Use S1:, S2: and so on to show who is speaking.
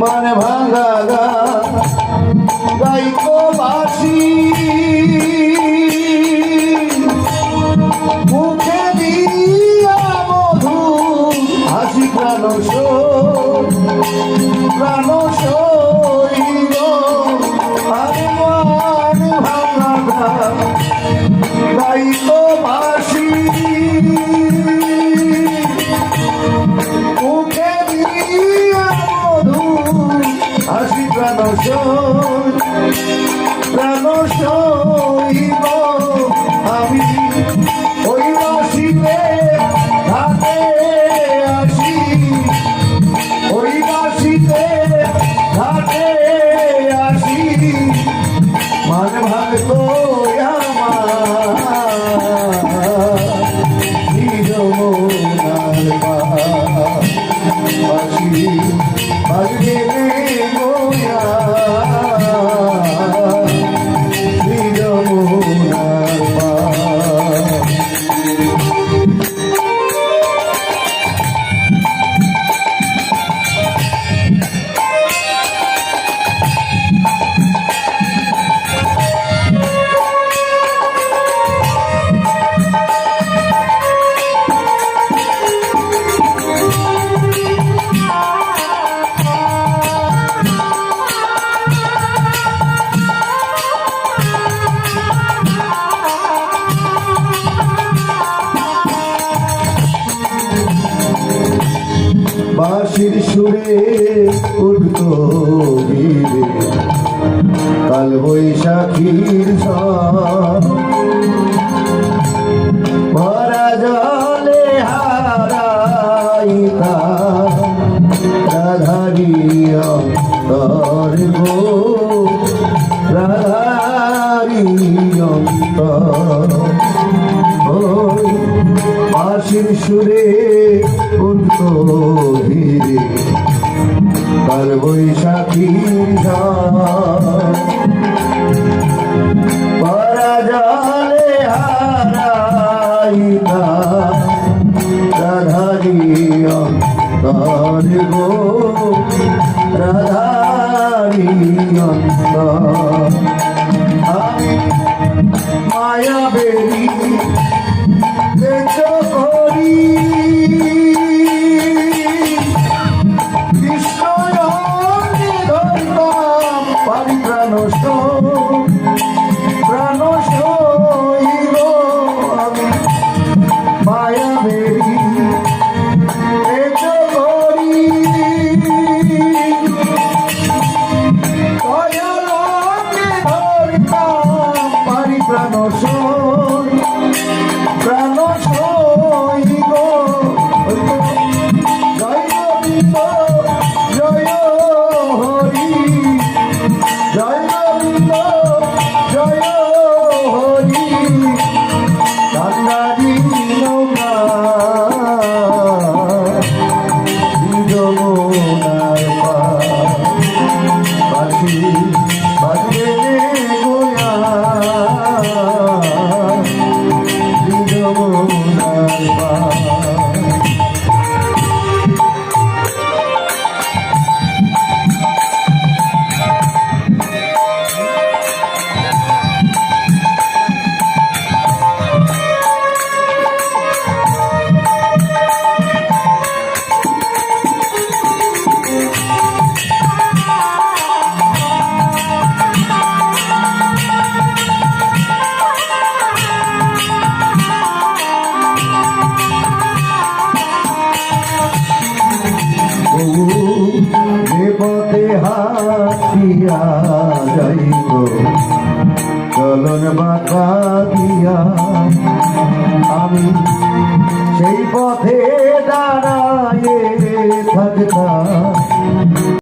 S1: মানে ভাঙা গা গাইকো বাসি মুখে দিয়া মধু হাসি প্রাণ প্রাণ আরে মানে ভাঙা প্রাণ সই, প্রাণ বাঁশির সুরে উঠতো ভিড়ে কাল বৈশাখীর। ভরা জলে হারাইতা বাঁশির সুরে উঠতো ধীরে। তার বৈশাখী পরা প্রাণ প্রাণ বাবা পথে হাতিয়া যাইব চলন বাধা দিয়া। আমি সেই পথে